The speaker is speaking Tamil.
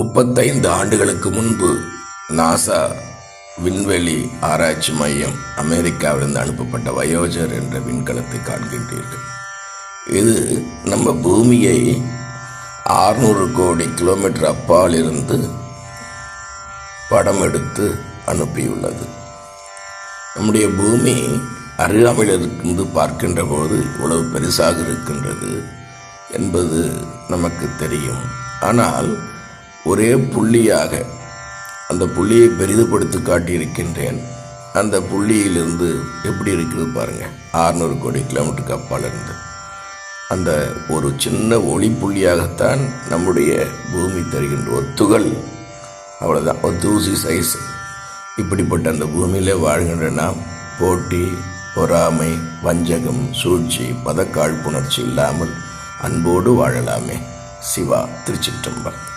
முப்பத்தைந்து ஆண்டுகளுக்கு முன்பு நாசா விண்வெளி ஆராய்ச்சி மையம் அமெரிக்காவிலிருந்து அனுப்பப்பட்ட வயோஜர் என்ற விண்கலத்தை காண்கின்றீர்கள். இது நம்ம பூமியை ஆறுநூறு கோடி கிலோமீட்டர் அப்பால் இருந்து படம் எடுத்து அனுப்பியுள்ளது. நம்முடைய பூமி அருகாமையில் இருந்து பார்க்கின்ற போது இவ்வளவு பெருசாக இருக்கின்றது என்பது நமக்கு தெரியும். ஆனால் ஒரே புள்ளியாக அந்த புள்ளியை பெரிதுபடுத்தி காட்டியிருக்கின்றேன். அந்த புள்ளியிலிருந்து எப்படி இருக்குது பாருங்க. ஆறுநூறு கோடி கிலோமீட்டருக்கு அப்பால் இருந்து. அந்த ஒரு சின்ன ஒளி புள்ளியாகத்தான் நம்முடைய பூமி தருகின்ற ஒரு துகள் அவ்வளோதான் ஒரு தூசி சைஸ் இப்படிப்பட்ட அந்த பூமியில் வாழ்கின்ற நாம் போட்டி பொறாமை வஞ்சகம் சூழ்ச்சி பதக்காழ்ப்புணர்ச்சி இல்லாமல் அன்போடு வாழலாமே. சிவா திருச்சிற்றம்பலம்.